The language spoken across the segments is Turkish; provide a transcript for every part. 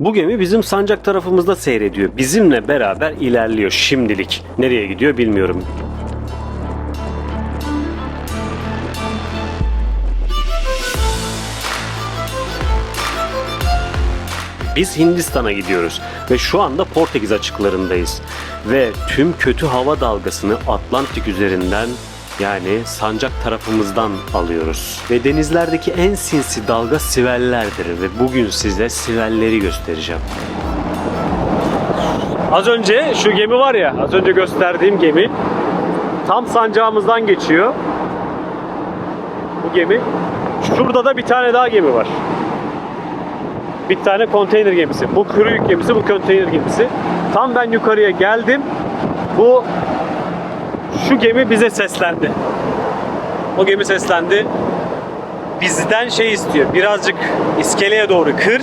Bu gemi bizim sancak tarafımızda seyrediyor. Bizimle beraber ilerliyor şimdilik. Nereye gidiyor bilmiyorum. Biz Hindistan'a gidiyoruz ve şu anda Portekiz açıklarındayız. Ve tüm kötü hava dalgasını Atlantik üzerinden yani sancak tarafımızdan alıyoruz. Ve denizlerdeki en sinsi dalga sivellerdir ve bugün size sivelleri göstereceğim. Az önce şu gemi var ya, az önce gösterdiğim gemi tam sancağımızdan geçiyor. Bu gemi. Şurada da bir tane daha gemi var. Bir tane konteyner gemisi. Bu kuru yük gemisi, bu konteyner gemisi. Tam ben yukarıya geldim. Bu şu gemi bize seslendi. O gemi seslendi. Bizden şey istiyor. Birazcık iskeleye doğru kır.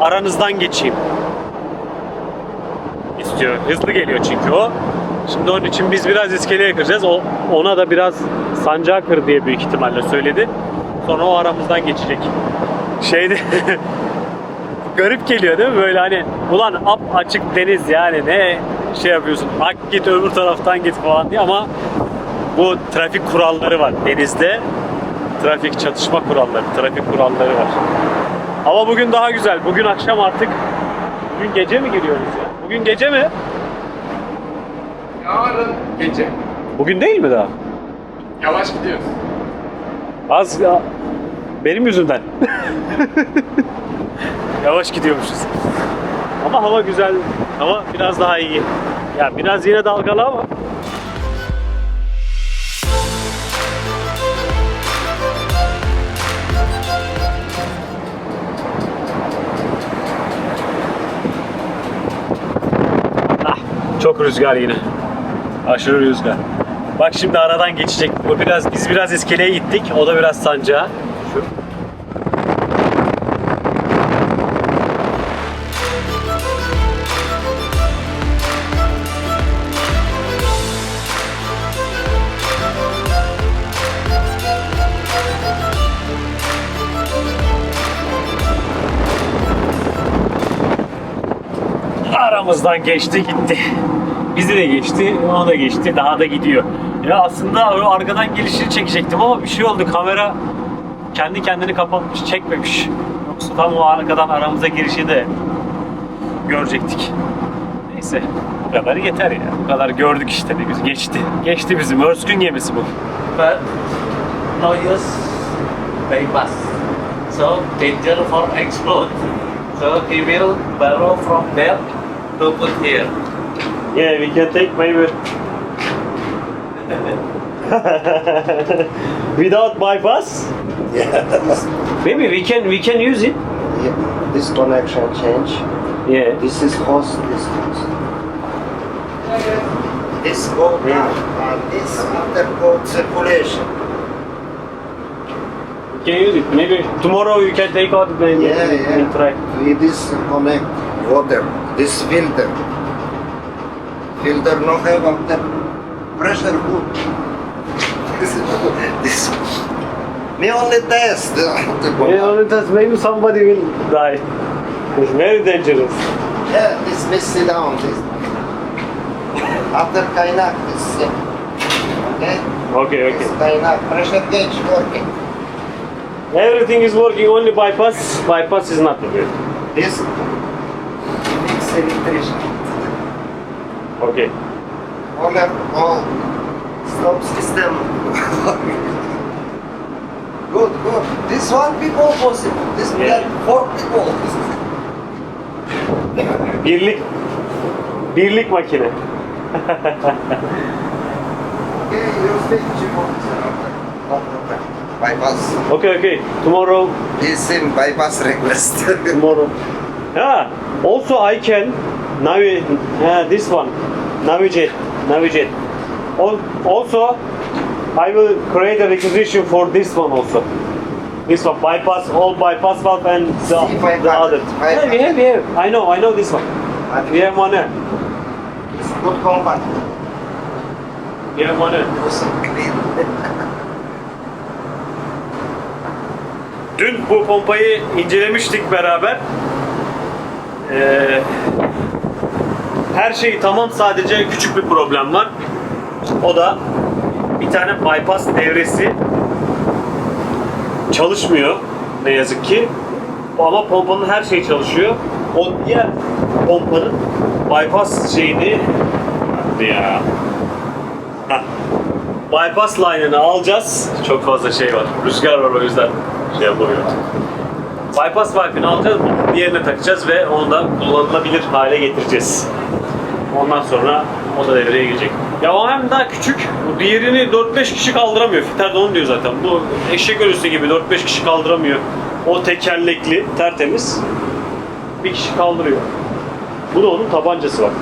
Aranızdan geçeyim. İstiyor. Hızlı geliyor çünkü o. Şimdi onun için biz biraz iskeleye kıracağız. O, ona da biraz sancağı kır diye büyük ihtimalle söyledi. Sonra o aramızdan geçecek. Şeyde garip geliyor değil mi? Böyle hani ulan ap açık deniz yani ne şey yapıyorsun ak git öbür taraftan git falan diye ama bu trafik kuralları var denizde. Trafik çatışma kuralları trafik kuralları var. Ama bugün daha güzel. Bugün akşam artık bugün gece mi giriyoruz ya? Bugün gece mi? Yarın gece. bugün değil mi daha? Yavaş gidiyoruz. az ya benim yüzümden. Yavaş gidiyormuşuz ama hava güzel hava biraz daha iyi ya biraz yine dalgalı ama Ah, çok rüzgar yine. Aşırı rüzgar. Bak şimdi aradan geçecek. O biraz biz biraz iskeleye gittik. O da biraz sancağa. Aramızdan geçti gitti. Bizi de geçti, onu da geçti, daha da gidiyor. Ya aslında o arkadan gelişini çekecektim ama bir şey oldu. Kamera kendi kendini kapatmış, çekmemiş. Yoksa tam o arkadan aramıza girişi de görecektik. Neyse, bu kadar yeter ya. Bu kadar gördük işte ne güzel. Geçti. Geçti bizim. Örskün gemisi bu. but no use bypass. So danger for explode. So he will borrow from there to put here. Yeah, we can take maybe without bypass. Yeah, Maybe we can we can use it. yeah, this connection change. Yeah. This is host distance. This go down and this undergo circulation. We can use it. Maybe tomorrow you can take out maybe Yeah, and yeah. try. We this connect water. This filter. Filter no have after pressure good. This is. Me only test. Yeah, only that maybe somebody will die. It's very dangerous. Yeah, this messy down. This. After kaynak, this. yeah. Okay. Okay, This okay. kaynak pressure gauge working. Everything is working. Only bypass. Bypass is not good. This electrician. Okay. All all er- stop system. good, good. This one people possible. This Yeah. four people. Birlik. Birlik makine. Okay, you stay. Bypass. Okay, okay. Tomorrow, This in bypass request. tomorrow. Ah, also I can navi. Yeah, this one. Navigate. Navigate. Al- Also, I will create a requisition for this one also. This one bypass, all bypass valve and the, C500, the other. Yeah, we have, we have. I know, I know this one. We have one here. It's good company. We have one here. Dün bu pompayı incelemiştik beraber. Ee, her şey tamam sadece küçük bir problem var. O da bir tane bypass devresi çalışmıyor ne yazık ki. Ama pompanın her şeyi çalışıyor. O diğer pompanın bypass şeyini Hadi ya. Bypass line'ını alacağız. Çok fazla şey var. Rüzgar var o yüzden şey yapamıyorum. Bypass valve'ini alacağız, diğerine takacağız ve onu da kullanılabilir hale getireceğiz. Ondan sonra o da devreye girecek. Ya o hem daha küçük, diğerini 4-5 kişi kaldıramıyor. Fiter de onu diyor zaten. Bu eşek ölüsü gibi 4-5 kişi kaldıramıyor. O tekerlekli, tertemiz. Bir kişi kaldırıyor. Bu da onun tabancası bak.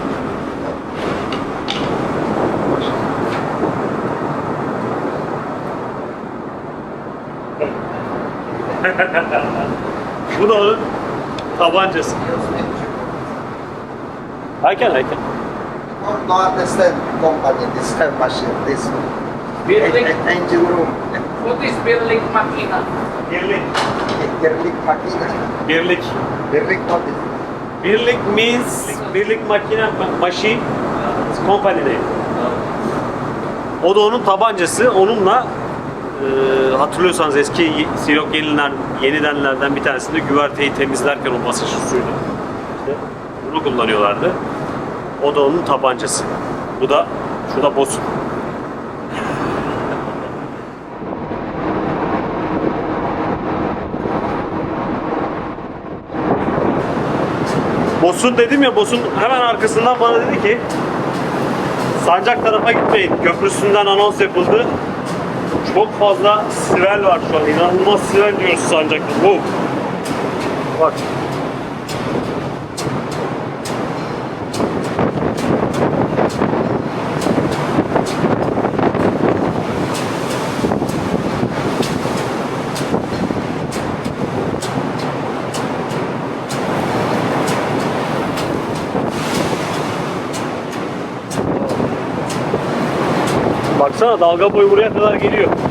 Bu da onun tabancası. I can, I can. No understand company, this kind of machine, this Birlik. en- engine room, What is Birlik Makina? Birlik. Birlik makine, Birlik. birlik makine. Birlik means birlik makine ma- machine company name. O da onun tabancası. Onunla e, hatırlıyorsanız eski Silok yeniden, yenidenlerden bir tanesinde güverteyi temizlerken o basınç suyunu işte bunu kullanıyorlardı. O da onun tabancası. Bu da şu da bosun. Bosun dedim ya Bosun hemen arkasından bana dedi ki Sancak tarafa gitmeyin. Köprüsünden anons yapıldı. Çok fazla sivel var şu an. İnanılmaz sivel diyoruz Sancak'ta. Wow. Bak. Baksana dalga boyu buraya kadar geliyor.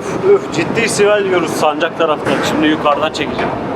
Öf öf ciddi sivel diyoruz sancak tarafta. Şimdi yukarıdan çekeceğim.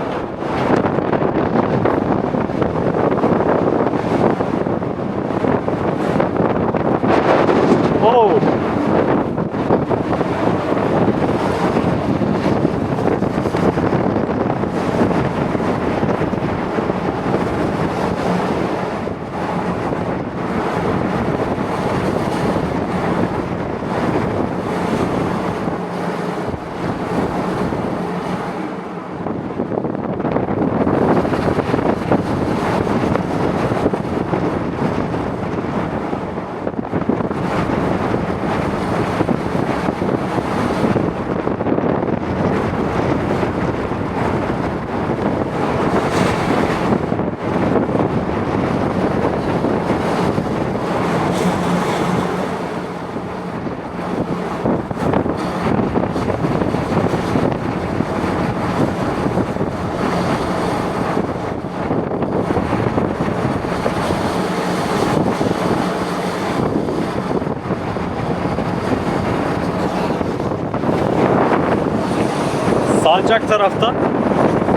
Sancak taraftan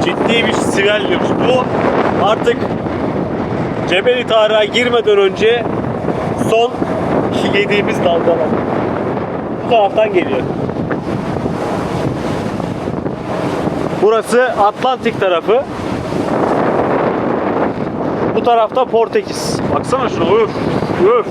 ciddi bir sivel yiyoruz. Bu artık Cebeli Tarık'a girmeden önce son yediğimiz dalgalar. Bu taraftan geliyor. Burası Atlantik tarafı. Bu tarafta Portekiz. Baksana şuna öf öf.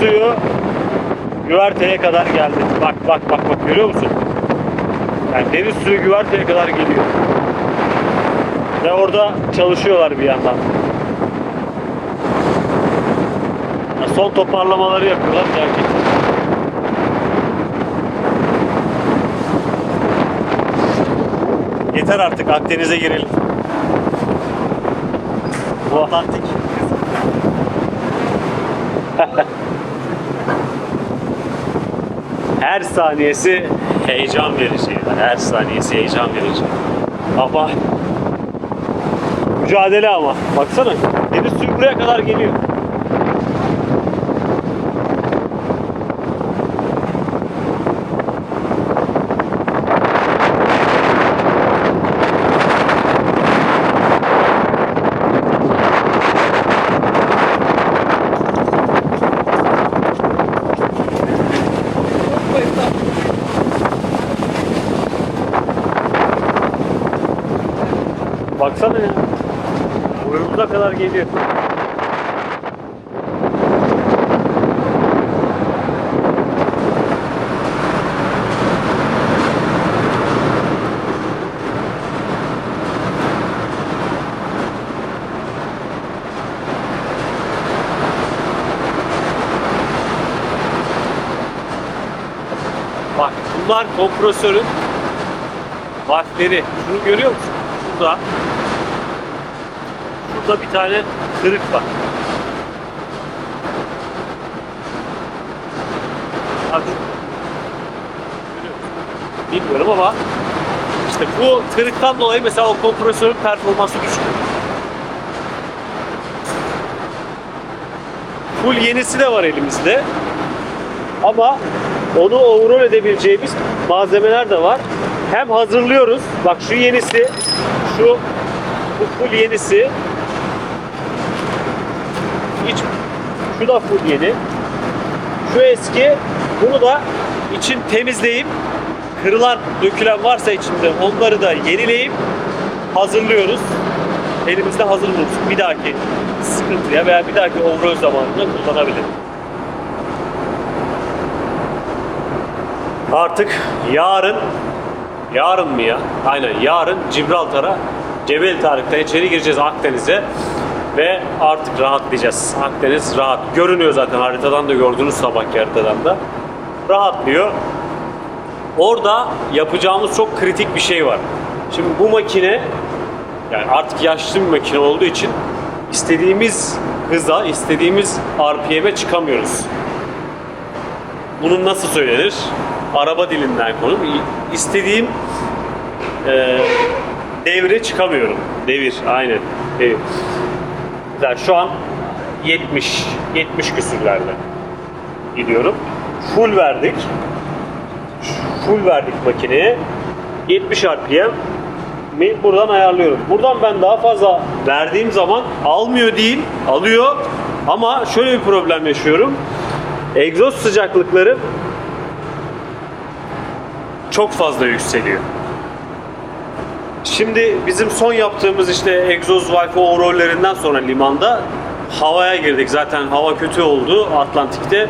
Suyu güverteye kadar geldi. Bak bak bak bak görüyor musun? Yani deniz suyu güverteye kadar geliyor. Ve orada çalışıyorlar bir yandan. Ya son toparlamaları yapıyorlar gerçekten. Yeter artık Akdeniz'e girelim. Bu Atlantik. Her saniyesi heyecan verici. yani. Her saniyesi heyecan verici. Ama mücadele ama. Baksana deniz suyu kadar geliyor. Baksana ya. Boyumuza kadar geliyor. Bak bunlar kompresörün valfleri. Şunu görüyor musun? Şurada Burada bir tane kırık var. Musun? Bilmiyorum ama işte bu kırıktan dolayı mesela o kompresörün performansı düştü. Full yenisi de var elimizde. Ama onu overall edebileceğimiz malzemeler de var. Hem hazırlıyoruz. Bak şu yenisi, şu bu full yenisi. Şu da full yeni. Şu eski. Bunu da için temizleyip kırılan, dökülen varsa içinde onları da yenileyip hazırlıyoruz. Elimizde hazır bulunsun. Bir dahaki sıkıntıya veya bir dahaki overall zamanında kullanabilirim. Artık yarın yarın mı ya? Aynen yarın Gibraltar'a Cebel Tarık'ta içeri gireceğiz Akdeniz'e ve artık rahatlayacağız. Akdeniz rahat. Görünüyor zaten haritadan da gördünüz sabahki haritadan da. Rahatlıyor. Orada yapacağımız çok kritik bir şey var. Şimdi bu makine yani artık yaşlı bir makine olduğu için istediğimiz hıza, istediğimiz RPM'e çıkamıyoruz. Bunun nasıl söylenir? Araba dilinden konu. İstediğim e, devre çıkamıyorum. Devir, aynen. Devir. Mesela şu an 70, 70 küsürlerde gidiyorum. Full verdik. Full verdik makineye. 70 RPM mi buradan ayarlıyorum. Buradan ben daha fazla verdiğim zaman almıyor değil, alıyor. Ama şöyle bir problem yaşıyorum. Egzoz sıcaklıkları çok fazla yükseliyor. Şimdi bizim son yaptığımız işte egzoz valve overall'lerinden sonra limanda havaya girdik. Zaten hava kötü oldu Atlantik'te.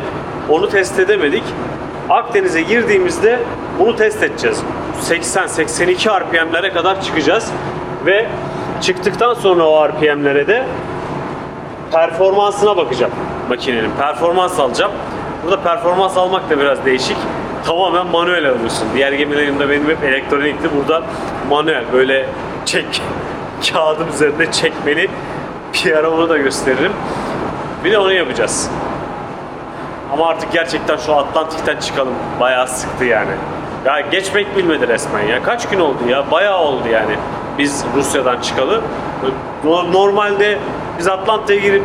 Onu test edemedik. Akdeniz'e girdiğimizde bunu test edeceğiz. 80-82 RPM'lere kadar çıkacağız. Ve çıktıktan sonra o RPM'lere de performansına bakacağım makinenin. Performans alacağım. Burada performans almak da biraz değişik. Tamamen manuel alıyorsun. Diğer gemilerimde benim hep elektronikti. Burada manuel böyle çek kağıdın üzerinde çekmeli. Bir ara onu da gösteririm. Bir de onu yapacağız. Ama artık gerçekten şu Atlantik'ten çıkalım. Bayağı sıktı yani. Ya geçmek bilmedi resmen ya. Kaç gün oldu ya? Bayağı oldu yani. Biz Rusya'dan çıkalı. No- Normalde biz Atlantik'e girip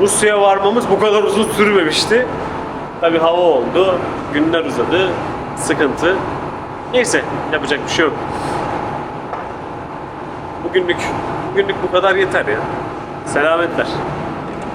Rusya'ya varmamız bu kadar uzun sürmemişti. Tabi hava oldu, günler uzadı, sıkıntı. Neyse, yapacak bir şey yok. Bugünlük, bugünlük bu kadar yeter ya. Selametler.